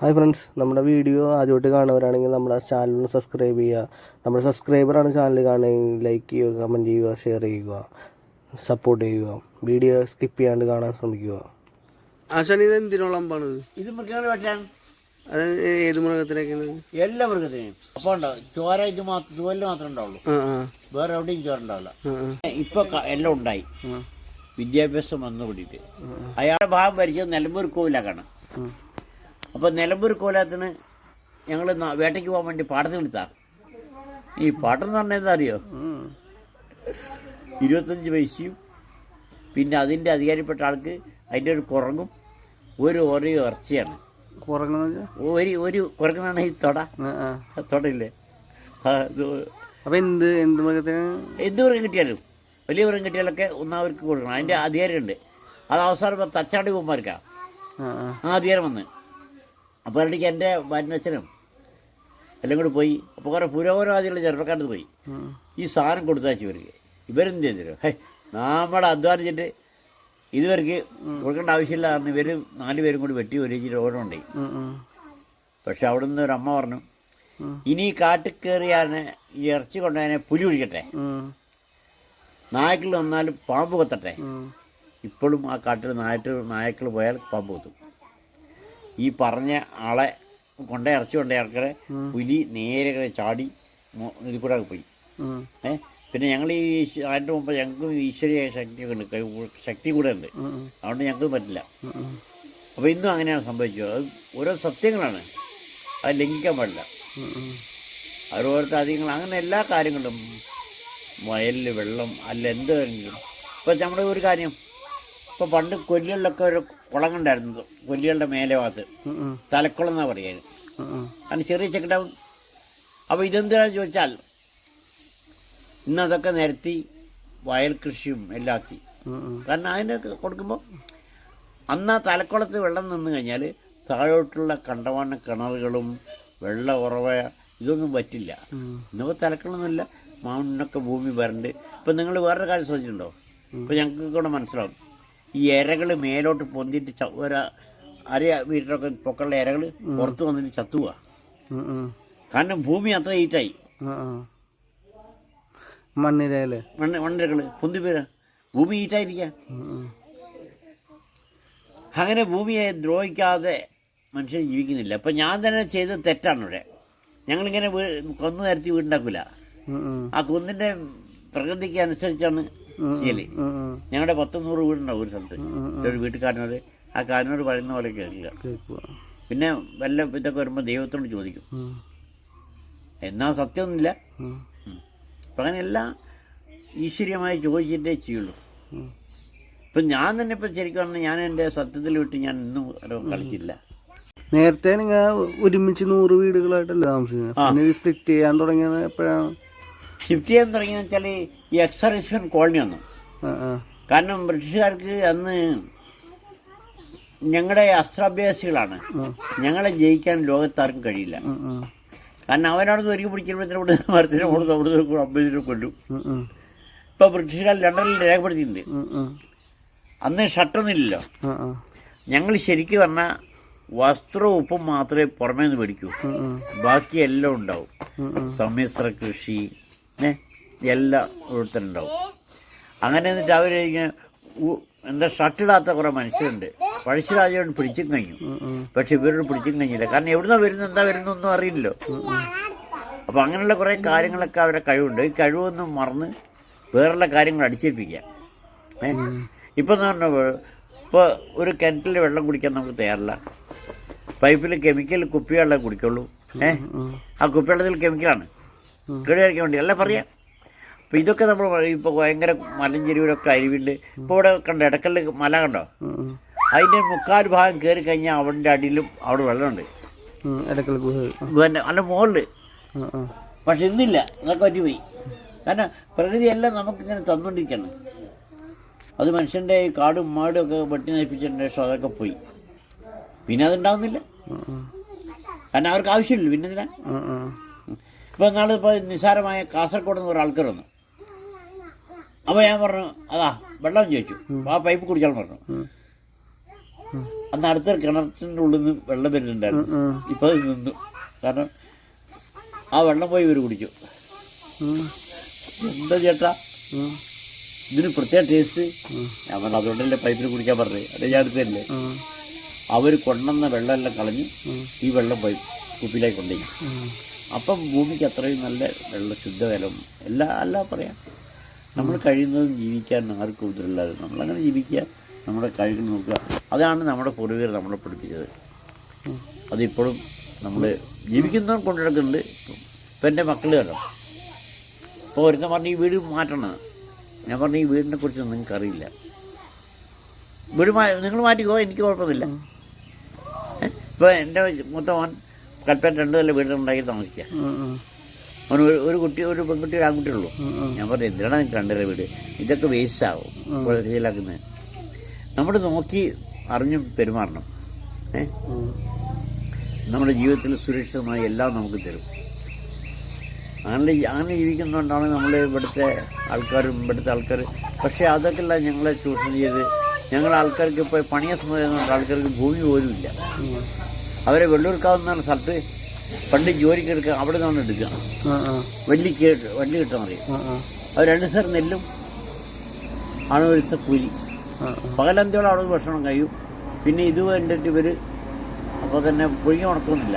Hi friends നമ്മുടെ video ആദ്യമായിട്ട് കാണുന്നവരാണെങ്കിൽ നമ്മുടെ ചാനൽ ഒന്ന് സബ്സ്ക്രൈബ് ചെയ്യുക. നമ്മുടെ സബ്സ്ക്രൈബറാണ് ചാനൽ കാണുകയെങ്കിൽ ലൈക്ക് ചെയ്യുക കമന്റ് ചെയ്യുക ഷെയർ ചെയ്യുക സപ്പോർട്ട് ചെയ്യുക. വീഡിയോ സ്കിപ്പ് ചെയ്യാണ്ട് കാണാൻ ശ്രമിക്കുക. ആശാൻ ഇത് എന്തിനുള്ള അമ്പാണ് ഇത്? മൃഗങ്ങളെ വെട്ടാൻ അത് ഏത് മൃഗത്തിനൊക്കെയാണ് എല്ലാ മൃഗത്തിനെയും. അപ്പോൾ ഉണ്ടാവും ചോര ഇത് മാത്രം ചുവൽ മാത്രമേ ഉണ്ടാവുള്ളൂ. വേറെ എവിടെയും ചോര ഉണ്ടാവില്ല. ഇപ്പൊ എല്ലാം ഉണ്ടായി. വിദ്യാഭ്യാസം വന്നു കൂടിയിട്ട്. അയാളുടെ ഭാഗം ഭരിച്ചത് നിലമ്പൂർ കോവിലാക്കാണ്. അപ്പോൾ നിലമ്പൂർ കോലാത്തിന് ഞങ്ങൾ വേട്ടയ്ക്ക് പോകാൻ വേണ്ടി പാടത്ത് വിളിച്ചാ ഈ പാട്ടെന്ന് പറഞ്ഞാൽ എന്താ അറിയോ. ഇരുപത്തഞ്ച് പൈസയും പിന്നെ അതിന്റെ അധികാരിപ്പെട്ട ആൾക്ക് അതിന്റെ ഒരു കുറങ്ങും ഒരു ഒരു ഇറച്ചിയാണ്. കുറങ്ങുന്ന ഒരു ഒരു കുറങ്ങുന്നതാണ് ഈ തൊട. തൊടയില്ലേ? അപ്പം എന്ത് എന്ത് മൃഗത്തിന്? എന്ത് മൃഗം കിട്ടിയാലും വലിയ മൃഗം കിട്ടിയാലൊക്കെ ഒന്നാവർക്ക് കൊടുക്കണം. അതിന്റെ അധികാരമുണ്ട് അത് അവസാനം തച്ചാടി തച്ചാണ്ടി കുമാർക്കാണ് ആ ആ. ആ അധികാരം വന്ന്. അപ്പോൾ എനിക്ക് എന്റെ വന്നച്ഛനും എല്ലാം കൂടി പോയി അപ്പോൾ കുറേ പുരോഗമനവാദികളുടെ ചെറുപ്പക്കാരത്ത് പോയി. ഈ സാധനം കൊടുത്തയച്ചു ഇവർക്ക് ഇവരെന്ത് ചെയ്തു ഹേ നമ്മുടെ അധ്വാനിച്ചിട്ട് ഇതുവർക്ക് കൊടുക്കേണ്ട ആവശ്യമില്ല എന്ന് ഇവർ നാല് പേരും കൂടി വെട്ടി ഒരുമിച്ചിട്ട് ഓടുന്നുണ്ടായി. പക്ഷെ അവിടെ നിന്ന് ഒരു അമ്മ പറഞ്ഞു. ഇനി കാട്ടിൽ കയറിയാണ് ഈ ഇറച്ചി കൊണ്ടതിനെ പുലി പിടിക്കട്ടെ ഉം. നായ്ക്കൾ വന്നാലും പാമ്പ് കൊത്തട്ടെ ഇപ്പോഴും ആ കാട്ടിൽ നായിട്ട് നായ്ക്കൾ പോയാൽ പാമ്പ് കൊത്തും ഈ പറഞ്ഞ ആളെ കൊണ്ട ഇറച്ചി കൊണ്ട ഇറക്കറെ പുലി നേരെ ചാടി ഇതിൽ കൂടെ പോയി. ഏ? പിന്നെ ഞങ്ങൾ ഈ അതിന്റെ മുമ്പ് ഞങ്ങൾക്ക് ഈശ്വരീയ ശക്തിയൊക്കെ ഉണ്ട്. ശക്തി കൂടെ ഉണ്ട്. അതുകൊണ്ട് ഞങ്ങൾക്ക് പറ്റില്ല. അപ്പോൾ ഇന്നും അങ്ങനെയാണ് സംഭവിച്ചത്. അത് ഓരോ സത്യങ്ങളാണ്. അത് ലംഘിക്കാൻ പാടില്ല. ഉം, ഉം. അത് ഓരോരുത്തർ അധികങ്ങൾ അങ്ങനെ എല്ലാ കാര്യങ്ങളും വയലിൽ വെള്ളം അല്ല എന്തെങ്കിലും ഇപ്പോൾ നമ്മുടെ ഒരു കാര്യം. ഇപ്പോൾ പണ്ട് കൊല്ലുകളിലൊക്കെ ഒരു കുളം കണ്ടായിരുന്നു കൊല്ലികളുടെ മേലെ ഭാഗത്ത്. തലക്കുളം എന്നാ പറയുന്നത്. കാരണം ചെറിയ ചെക്കിടാവും. അപ്പോൾ ഇതെന്തിനാന്ന് ചോദിച്ചാൽ ഇന്നതൊക്കെ നിരത്തി വയൽ കൃഷിയും എല്ലാത്തി. കാരണം അതിനൊക്കെ കൊടുക്കുമ്പോൾ അന്ന് ആ തലക്കുളത്ത് വെള്ളം നിന്ന് കഴിഞ്ഞാൽ താഴോട്ടുള്ള കണ്ടവാണ കിണറുകളും വെള്ള ഉറവ ഇതൊന്നും പറ്റില്ല. ഇന്നിപ്പോൾ തലക്കുളമൊന്നുമില്ല മണ്ണൊക്കെ ഭൂമി വരണ്ട്. ഇപ്പം നിങ്ങൾ വേറൊരു കാര്യം ശ്രദ്ധിച്ചിട്ടുണ്ടോ? ഇപ്പം ഞങ്ങൾക്ക് കൂടെ മനസ്സിലാവും. ഈ ഇരകൾ മേലോട്ട് പൊന്തിട്ട് ച- ഒരു അര മീറ്ററൊക്കെ പൊക്കമുള്ള ഇരകൾ പുറത്ത് വന്നിട്ട് ചത്തുക. കാരണം ഭൂമി അത്ര ഹീറ്റായി. മണ്ണിരകൾ. മണ്ണ് മണ്ണിരകൾ. പൊന്തി പേര് ഭൂമി ഹീറ്റായിരിക്കാം. അങ്ങനെ ഭൂമിയെ ദ്രോഹിക്കാതെ മനുഷ്യൻ ജീവിക്കുന്നില്ല. അപ്പം ഞാൻ തന്നെ ചെയ്ത തെറ്റാണ് ഇവിടെ. ഞങ്ങളിങ്ങനെ കൊന്നു നിരത്തി വീടുണ്ടാക്കില്ല. ആ കുന്നിന്റെ പ്രകൃതിക്ക് അനുസരിച്ചാണ് ഉം. ഞങ്ങളുടെ പത്ത് നൂറ് വീടുണ്ടാവും ഒരു സ്ഥലത്ത്. ഒരു വീട്ടുകാരനോട് ആ കാരനോട് പറയുന്ന പോലെ കേൾക്കുക. പിന്നെ വല്ല ഇതൊക്കെ വരുമ്പോൾ ദൈവത്തോട് ചോദിക്കും. എന്നാ സത്യമൊന്നുമില്ല. അപ്പം അങ്ങനെ എല്ലാം ഈശ്വര്യമായി ചോദിച്ചിട്ടേ ചെയ്യുള്ളൂ. ഇപ്പം ഞാൻ തന്നെ ഇപ്പം ശരിക്കും പറഞ്ഞാൽ ഞാൻ എന്റെ സത്യത്തിൽ വിട്ട് ഞാൻ ഇന്നും കളിച്ചില്ല. നേരത്തെ നിങ്ങൾ ഒരുമിച്ച് നൂറ് വീടുകളായിട്ടല്ലേ താമസിക്കുന്നത് സ്പ്ലിറ്റ് ചെയ്യാൻ തുടങ്ങിയത് എപ്പോഴാണ് ഷിഫ്റ്റ് ചെയ്യാൻ തുടങ്ങിയെന്ന് വെച്ചാൽ ഈ എക്സർവിസ്മെൻ കോളനി വന്നു കാരണം ബ്രിട്ടീഷുകാർക്ക് അന്ന് ഞങ്ങളുടെ അസ്ത്രാഭ്യാസികളാണ്. ഞങ്ങളെ ജയിക്കാൻ ലോകത്താർക്കും കഴിയില്ല. കാരണം അവനോട് ഒരുക്കി പിടിക്കുമ്പോഴത്തേനും ഇവിടെ മരത്തിന് കൊടുത്ത് അവിടുന്ന് അമ്പതിനും കൊല്ലും ഇപ്പൊ ബ്രിട്ടീഷുകാർ ലണ്ടനിൽ രേഖപ്പെടുത്തിയിട്ടുണ്ട്. അന്ന് ഷട്ടൊന്നുമില്ലല്ലോ ഞങ്ങൾ ശരിക്കും പറഞ്ഞാൽ വസ്ത്രവും ഉപ്പും മാത്രമേ പുറമേ നിന്ന് മേടിക്കൂ ബാക്കി എല്ലാം ഉണ്ടാവും. സമ്മിശ്ര കൃഷി ഏ? എല്ലാം ഓരോരുത്തരുണ്ടാവും. അങ്ങനെ എന്നിട്ട് അവർ എന്താ ഷർട്ടിടാത്ത കുറേ മനുഷ്യരുണ്ട്. പഴശ്ശിരാജയോട് പിടിച്ചും കഴിഞ്ഞു. പക്ഷെ ഇവരോട് പിടിച്ചും കഴിഞ്ഞില്ല. കാരണം എവിടുന്ന വരുന്ന എന്താ വരുന്നൊന്നും അറിയില്ലല്ലോ. അപ്പോൾ അങ്ങനെയുള്ള കുറേ കാര്യങ്ങളൊക്കെ അവരുടെ കഴിവുണ്ട്. ഈ കഴിവൊന്നും മറന്ന് വേറെയുള്ള കാര്യങ്ങൾ അടിച്ചേൽപ്പിക്കുക. ഏ? ഇപ്പം എന്ന് പറഞ്ഞപ്പോൾ ഇപ്പോൾ ഒരു കിണറ്റിൽ വെള്ളം കുടിക്കാൻ നമുക്ക് തയ്യാറില്ല. പൈപ്പിൽ കെമിക്കൽ കുപ്പിവെള്ളം കുടിക്കുള്ളൂ. ഏ? ആ കുപ്പിവെള്ളത്തിൽ കെമിക്കലാണ്. കേടുവരയ്ക്കാൻ വേണ്ടി. അല്ല പറയാം. അപ്പോൾ ഇതൊക്കെ നമ്മൾ ഇപ്പോൾ ഭയങ്കര മലഞ്ചെരുവിലൊക്കെ അരിവിണ്ട്. ഇപ്പോൾ ഇവിടെ കണ്ടോ ഇടക്കല്ല് മല കണ്ടോ. അതിന്റെ മുക്കാൽ ഭാഗം കയറി കഴിഞ്ഞാൽ അവന്റെ അടിയിലും അവിടെ വെള്ളമുണ്ട്. ഗുഹ. പിന്നെ അല്ല മുകളിൽ പക്ഷെ ഇന്നില്ല അതൊക്കെ പറ്റിപ്പോയി കാരണം പ്രകൃതിയെല്ലാം നമുക്കിങ്ങനെ തന്നുകൊണ്ടിരിക്കണം അത് മനുഷ്യന്റെ കാടും മാടും ഒക്കെ വെട്ടി നശിപ്പിച്ചതിന്റെ ശേഷം അതൊക്കെ പോയി. പിന്നെ അതുണ്ടാവുന്നില്ല. കാരണം അവർക്ക് ആവശ്യമില്ല. പിന്നെ എന്തിനാ ഉം, ഉം. ഇപ്പോൾ നിസാരമായ കാസർഗോഡ് നിന്ന് ഒരാൾക്കാർ വന്നു. അപ്പോൾ ഞാൻ പറഞ്ഞു അതാ വെള്ളം ചോദിച്ചു. ആ പൈപ്പ് കുടിച്ചാൽ പറഞ്ഞു. അന്ന് അടുത്തൊരു കിണറ്റിന്റെ ഉള്ളിൽ നിന്ന് വെള്ളം വരുന്നുണ്ടായിരുന്നു. ഇപ്പോൾ ഇപ്പം അത് നിന്നു. കാരണം ആ വെള്ളം പോയി ഇവർ കുടിച്ചു. എന്താ ചേട്ടാ. ഇതിന് പ്രത്യേക ടേസ്റ്റ് ഞാൻ പറഞ്ഞു അതുകൊണ്ടല്ലേ പൈപ്പിൽ കുടിക്കാൻ പറഞ്ഞത്. അത് ഞാൻ അടുത്തല്ലേ. അവർ കൊണ്ടുവന്ന വെള്ളമെല്ലാം കളഞ്ഞ്. ഈ വെള്ളം പോയി കുപ്പിയിലേക്ക് കൊണ്ടുപോയി. അപ്പം ഭൂമിക്ക് അത്രയും നല്ല വെള്ള ശുദ്ധജലം എല്ലാം അല്ല പറയാം. നമ്മൾ കഴിയുന്നതും ജീവിക്കാൻ ആർക്കും ഉതിരില്ലാതെ നമ്മളങ്ങനെ ജീവിക്കുക നമ്മുടെ കഴിവ് നോക്കുക. അതാണ് നമ്മുടെ പൂർവികർ നമ്മളെ പഠിപ്പിച്ചത്. അതിപ്പോഴും നമ്മൾ ജീവിക്കുന്നവർ കൊണ്ടുനടക്കുന്നുണ്ട് ഇപ്പം എന്റെ മക്കൾ കേട്ടോ. ഇപ്പോൾ ഒരുത്തൻ പറഞ്ഞു ഈ വീട് മാറ്റണം. ഞാൻ പറഞ്ഞു ഈ വീടിനെ കുറിച്ച് നിങ്ങൾക്ക് അറിയില്ല. വീട് മാ നിങ്ങൾ മാറ്റിക്കോ എനിക്ക് കുഴപ്പമൊന്നുമില്ല. ഇപ്പോൾ എന്റെ മൂത്ത കൽപ്പറ്റ രണ്ട് നല്ല വീടുണ്ടാക്കി താമസിക്കുക. അവന് ഒരു ഒരു കുട്ടി ഒരു പെൺകുട്ടി ഒരു ആൺകുട്ടി ഉള്ളൂ. ഞാൻ പറഞ്ഞു എന്തിനാണ് നിങ്ങൾക്ക് രണ്ടര വീട്? ഇതൊക്കെ വേസ്റ്റ് ആവും. ശീലാക്കുന്നത് നമ്മൾ നോക്കി അറിഞ്ഞ് പെരുമാറണം. ഏ? നമ്മുടെ ജീവിതത്തിൽ സുരക്ഷിതമായി എല്ലാം നമുക്ക് തരും. അങ്ങനെ അങ്ങനെ ജീവിക്കുന്നതുകൊണ്ടാണ് നമ്മൾ ഇവിടുത്തെ ആൾക്കാരും ഇവിടുത്തെ ആൾക്കാർ പക്ഷേ അതൊക്കെ അല്ല ഞങ്ങളെ ചൂഷണം ചെയ്ത് ഞങ്ങൾ ആൾക്കാർക്ക് ഇപ്പോൾ പണിയ സമയം ആൾക്കാർക്ക് ഭൂമി പോലും ഇല്ല അവരെ എന്നാണ് സ്ഥലത്ത് പണ്ട് ജോലിക്ക് എടുക്കുക അവിടെ നിന്നാണ് എടുക്കുക. വള്ളി കേട്ട് വള്ളി കിട്ടാൻ അറിയാം. അവർ രണ്ട് സർ നെല്ലും ആണ് ഒരു ദിവസം കൂലി. പകലന്തിയോളം അവിടെ ഭക്ഷണം കഴിയും. പിന്നെ ഇത് കണ്ടിട്ട് ഇവർ അപ്പോൾ തന്നെ പുഴുങ്ങി ഉണക്കുന്നില്ല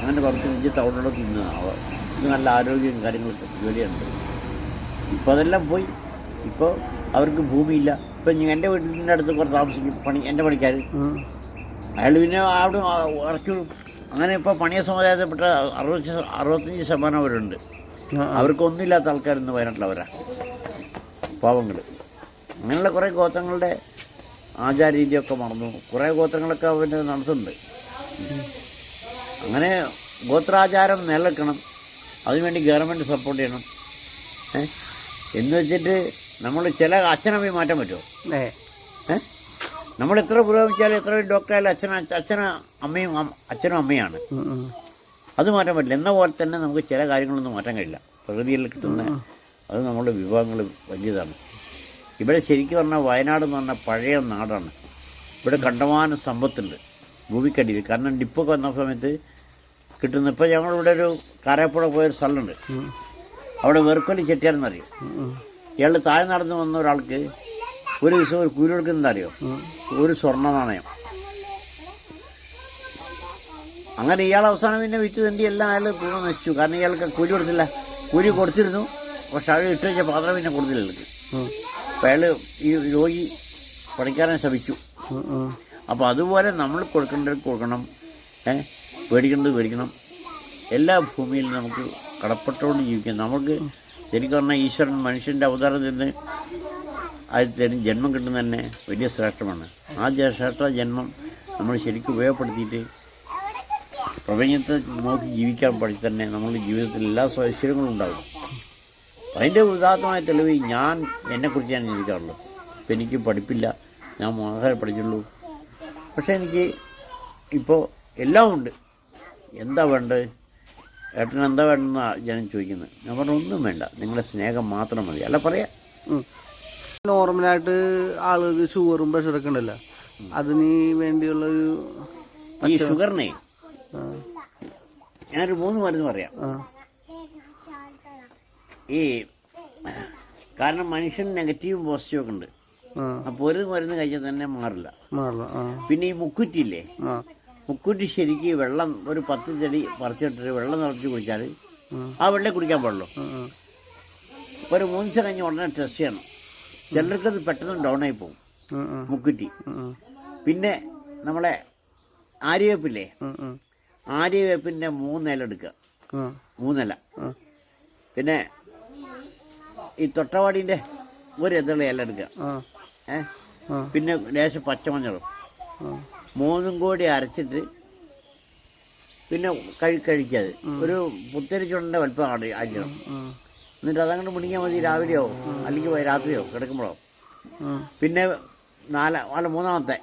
അങ്ങനെ കുറച്ച് ഇഞ്ചത്ത് ടൗണിലൂടെ തിന്നതാണ് അവർ ഇത് നല്ല ആരോഗ്യവും കാര്യങ്ങളൊക്കെ ജോലിയുണ്ട്. ഇപ്പോൾ അതെല്ലാം പോയി. ഇപ്പോൾ അവർക്ക് ഭൂമിയില്ല. ഇപ്പം എന്റെ വീട്ടിന്റെ അടുത്ത് കുറച്ച് താമസിക്കും. പണി എന്റെ പണിക്കാർ. അയാൾ പിന്നെ അവിടെ ഇറക്കി അങ്ങനെ ഇപ്പോൾ പണിയ സമുദായത്തിൽപ്പെട്ട അറുപത്തി അറുപത്തഞ്ച് ശതമാനം അവരുണ്ട്. അവർക്കൊന്നുമില്ലാത്ത ആൾക്കാരൊന്നും വയനാട്ടിലവരാ പാവങ്ങൾ അങ്ങനെയുള്ള കുറേ ഗോത്രങ്ങളുടെ ആചാര രീതിയൊക്കെ മറന്നു. കുറേ ഗോത്രങ്ങളൊക്കെ അവർ നടത്തുന്നുണ്ട്. അങ്ങനെ ഗോത്രാചാരം നിലനിൽക്കണം. അതിനുവേണ്ടി ഗവൺമെന്റ് സപ്പോർട്ട് ചെയ്യണം. ഏ? എന്ന് വെച്ചിട്ട് നമ്മൾ ചില അച്ഛനമ്മയും മാറ്റാൻ പറ്റുമോ? ഏ. നമ്മൾ എത്ര പുരോഗമിച്ചാലും എത്ര ഡോക്ടറായാലും അച്ഛന അച്ഛന അമ്മയും അമ്മ- അച്ഛനും അമ്മയാണ്. അത് മാറ്റാൻ പറ്റില്ല. എന്ന പോലെ തന്നെ നമുക്ക് ചില കാര്യങ്ങളൊന്നും മാറ്റാൻ കഴിയില്ല. പ്രകൃതിയിൽ കിട്ടുന്ന അത് നമ്മുടെ വിഭവങ്ങൾ വലിയതാണ്. ഇവിടെ ശരിക്കും പറഞ്ഞാൽ വയനാട് എന്ന് പറഞ്ഞാൽ പഴയ നാടാണ്. ഇവിടെ കണ്ടമാനം സമ്പത്തുണ്ട്. ഭൂമിക്കടിയിൽ. കാരണം ഡിപ്പൊക്കെ വന്ന സമയത്ത് കിട്ടുന്ന ഇപ്പോൾ ഞങ്ങളിവിടെ ഒരു കാരാപ്പുഴ പോയൊരു സ്ഥലമുണ്ട്. അവിടെ വെറുക്കൊല്ലി ചെട്ടിയാരെന്നറിയും. ഇയാൾ താഴെ നടന്ന് വന്ന ഒരാൾക്ക് ഒരു ദിവസം ഒരു കൂലി കൊടുക്കുന്നത് അറിയോ. ഒരു സ്വർണ നാണയം. അങ്ങനെ ഇയാൾ അവസാനം പിന്നെ വിറ്റ്. തണ്ടി എല്ലാം അയാൾ തുണ നശിച്ചു. കാരണം ഇയാൾക്ക് കൂലി കൊടുത്തില്ല കൂലി കൊടുത്തിരുന്നു. പക്ഷെ അയാൾ ഇട്ട് വെച്ച പാത്രം പിന്നെ കൊടുത്തില്ല ഇയാൾക്ക്. അപ്പം അയാൾ ഈ രോഗി പണിക്കാരനെ ശപിച്ചു. ഉം. ഉം. അപ്പോൾ അതുപോലെ നമ്മൾ കൊടുക്കേണ്ടത് കൊടുക്കണം. ഏ? പേടിക്കേണ്ടത് പേടിക്കണം. എല്ലാ ഭൂമിയിലും നമുക്ക് കടപ്പെട്ടുകൊണ്ട് ജീവിക്കാം. നമുക്ക് ശരിക്കും പറഞ്ഞാൽ ഈശ്വരൻ മനുഷ്യന്റെ അവതാരത്തിൽ നിന്ന് അത് ജന്മം കിട്ടുന്ന തന്നെ വലിയ ശ്രേഷ്ഠമാണ് ആ ശ്രേഷ്ഠ ജന്മം നമ്മൾ ശരിക്കും ഉപയോഗപ്പെടുത്തിയിട്ട് പ്രപഞ്ചത്തെ നോക്കി ജീവിക്കാൻ പഠിച്ച് തന്നെ നമ്മുടെ ജീവിതത്തിൽ എല്ലാ ഐശ്വര്യങ്ങളും ഉണ്ടാകും. അതിന്റെ ഉദാത്തമായ തെളിവ് ഞാൻ എന്നെക്കുറിച്ച് ഞാൻ ചിന്തിക്കാറുള്ളൂ ഇപ്പം എനിക്ക് പഠിപ്പില്ല. ഞാൻ മാത്രമേ പഠിച്ചുള്ളൂ. പക്ഷേ എനിക്ക് ഇപ്പോൾ എല്ലാം ഉണ്ട്. എന്താ വേണ്ടത്? ഏട്ടൻ എന്താ ഞാൻ ചോദിക്കുന്നത്. ഞാൻ പറഞ്ഞു ഒന്നും വേണ്ട. നിങ്ങളുടെ സ്നേഹം മാത്രം മതി. അല്ല പറയാം. നോർമലായിട്ട് ആളുകൾക്ക് ഷുഗറും പ്രഷറൊക്കെ ഉണ്ടല്ലോ. അതിന് വേണ്ടിയുള്ളൊരു ഈ ഷുഗറിനെ ഞാനൊരു മൂന്ന് മരുന്ന് പറയാം. ഈ കാരണം മനുഷ്യൻ നെഗറ്റീവും പോസിറ്റീവും ഒക്കെ ഉണ്ട്. അപ്പൊ അപ്പോൾ ഒരു മരുന്ന് കഴിച്ചാൽ തന്നെ മാറില്ല. മാറില്ല പിന്നെ ഈ മുക്കുറ്റില്ലേ ആ. മുക്കുറ്റി ശരിക്ക് വെള്ളം ഒരു പത്ത് ചെടി പറിച്ചിട്ടിട്ട് വെള്ളം നിറച്ച് കുടിച്ചാൽ ആ. വെള്ളം കുടിക്കാൻ പാടുള്ളൂ. ഒരു മൂന്ന് ദിവസം കഴിഞ്ഞ് ഉടനെ ടെസ്റ്റ് ചെയ്യണം. ചിലർക്കത് പെട്ടെന്ന് ഡൗൺ ആയി പോകും. മുക്കുറ്റി. പിന്നെ നമ്മളെ ആര്യവേപ്പില്ലേ. ആര്യവേപ്പിന്റെ മൂന്നില എടുക്കുക. മൂന്നില. പിന്നെ ഈ തൊട്ടവാടീന്റെ ഒരു ഇതള ഇല എടുക്കുക. ഏ? പിന്നെ ലേശം പച്ചമഞ്ഞളും. മൂന്നും കൂടി അരച്ചിട്ട് പിന്നെ കഴി കഴിക്കാതെ ഒരു പുത്തരിച്ചുണ്ടെ വലുപ്പമാണ് അടി ഉം, എന്നിട്ട് അതങ്ങോട്ട് മുടിക്കാൻ മതി രാവിലെയോ അല്ലെങ്കിൽ രാത്രിയോ കിടക്കുമ്പോഴോ പിന്നെ നാല അല്ല മൂന്നാമത്തെ.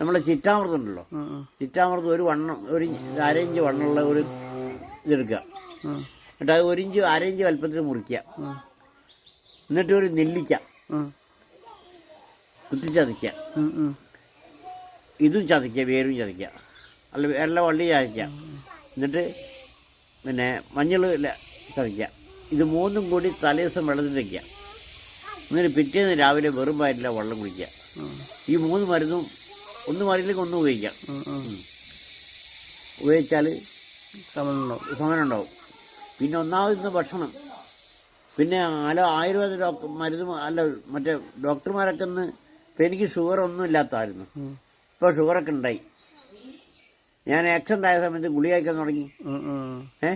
നമ്മൾ ചിറ്റാമൃതം ഉണ്ടല്ലോ. ചിറ്റാമൃതം ഒരു വണ്ണം ഒരു അരഞ്ച് അര വണ്ണമുള്ള ഒരു ഇതെടുക്കുക. എന്നിട്ട് അത് ഒരു ഇഞ്ച് അര വലുപ്പത്തിൽ മുറിക്കുക. എന്നിട്ട് ഒരു നെല്ലിക്ക കുത്തി ഉം. ഇതും ചതയ്ക്കുക വേരും ചതയ്ക്കുക. അല്ല വേറെ വള്ളി ചതയ്ക്കുക. എന്നിട്ട് പിന്നെ മഞ്ഞൾ ചതയ്ക്കുക. ഇത് മൂന്നും കൂടി തലേദിവസം വെള്ളത്തിൽ വയ്ക്കുക എന്നിട്ട് പിറ്റേന്ന് രാവിലെ വെറും വയറ്റില്ല വെള്ളം കുടിക്കുക. ഈ മൂന്ന് മരുന്നും ഒന്ന് മരുന്നിലേക്ക് ഒന്ന് ഉപയോഗിക്കാം ഉപയോഗിച്ചാൽ സമനുണ്ടാവും സമനം ഉണ്ടാവും പിന്നെ ഒന്നാമത് ഇന്ന് ഭക്ഷണം. പിന്നെ അല്ല ആയുർവേദ ഡോക്ടർ മരുന്ന് അല്ല മറ്റേ ഡോക്ടർമാരൊക്കെ ഇന്ന് ഇപ്പം എനിക്ക് ഷുഗർ ഒന്നും ഇല്ലാത്തായിരുന്നു. ഇപ്പോൾ ഷുഗറൊക്കെ ഉണ്ടായി. ഞാൻ ആക്സിഡന്റ് ആയ സമയത്ത് ഗുളിക കഴിക്കാൻ തുടങ്ങി. ഏ?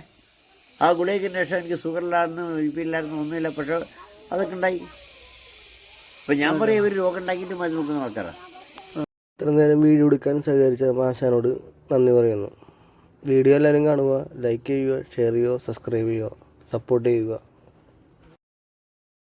ആ ഗുളികയ്ക്ക് ശേഷം എനിക്ക് ഷുഗറിലായിരുന്നു ബി പി ഇല്ലായിരുന്നു ഒന്നുമില്ല. പക്ഷേ അതൊക്കെ ഉണ്ടായി. അപ്പം ഞാൻ പറയാം ഇവർ രോഗം ഉണ്ടാക്കിയിട്ട് മരുന്ന് നോക്കുന്ന ആൾക്കാരാണ് ഇത്ര നേരം വീഡിയോ എടുക്കാൻ സഹകരിച്ച മാഷാനോട് നന്ദി പറയുന്നു. വീഡിയോ എല്ലാവരും കാണുക ലൈക്ക് ചെയ്യുക ഷെയർ ചെയ്യുക സബ്സ്ക്രൈബ് ചെയ്യുക സപ്പോർട്ട് ചെയ്യുക.